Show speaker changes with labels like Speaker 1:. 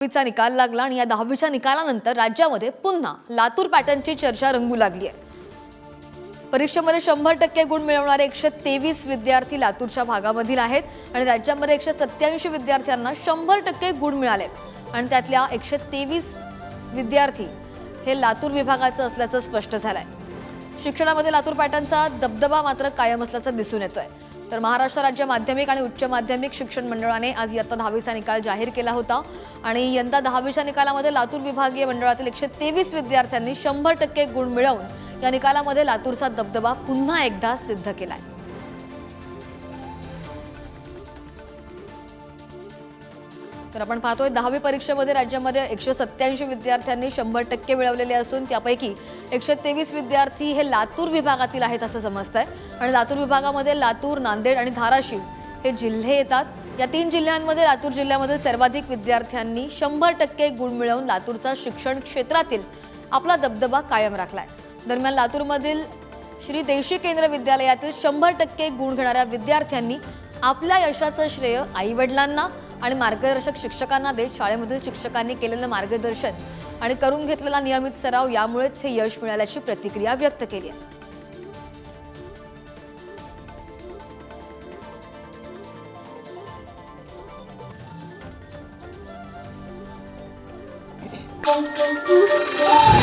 Speaker 1: दहावीचा निकाल लागला आणि या दहावीच्या निकालानंतर राज्यामध्ये पुन्हा लातूर पॅटर्नची चर्चा रंगू लागली आहे. परीक्षेमध्ये शंभर टक्के गुण मिळवणारे एकशे तेवीस विद्यार्थी लातूरच्या भागामधील आहेत आणि राज्यामध्ये एकशे सत्याऐंशी विद्यार्थ्यांना शंभर टक्के गुण मिळालेत आणि त्यातल्या एकशे तेवीस विद्यार्थी हे लातूर विभागाचं असल्याचं स्पष्ट झालंय. शिक्षणामध्ये लातूर पॅटर्नचा दबदबा मात्र कायम असल्याचं दिसून येतोय. तर महाराष्ट्र राज्य माध्यमिक आणि उच्च माध्यमिक शिक्षण मंडळाने आज इयत्ता दहावीचा निकाल जाहीर केला होता. आणि यंदा दहावीच्या निकालामध्ये लातूर विभागीय मंडळातील एकशे तेवीस विद्यार्थ्यांनी शंभर टक्के गुण मिळवून या निकालामध्ये लातूरचा दबदबा पुन्हा एकदा सिद्ध केला आहे तर आपण पाहतोय दहावी परीक्षेमध्ये राज्यामध्ये एकशे सत्याऐंशी विद्यार्थ्यांनी शंभर टक्के मिळवलेले असून त्यापैकी एकशे तेवीस विद्यार्थी हे लातूर विभागातील आहेत असं समजतंय. आणि लातूर विभागामध्ये लातूर नांदेड आणि धाराशिव हे जिल्हे येतात. या तीन जिल्ह्यांमध्ये लातूर जिल्ह्यामधील सर्वाधिक विद्यार्थ्यांनी शंभर टक्के गुण मिळवून लातूरचा शिक्षण क्षेत्रातील आपला दबदबा कायम राखलाय. दरम्यान लातूरमधील श्री देशी केंद्र विद्यालयातील शंभर टक्के गुण घेणाऱ्या विद्यार्थ्यांनी आपल्या यशाचं श्रेय आई वडिलांना आणि मार्गदर्शक शिक्षकांना देत शाळेमधील शिक्षकांनी केलेलं मार्गदर्शन आणि करून घेतलेला नियमित सराव यामुळेच हे यश मिळाल्याची प्रतिक्रिया व्यक्त केली आहे
Speaker 2: Thank you.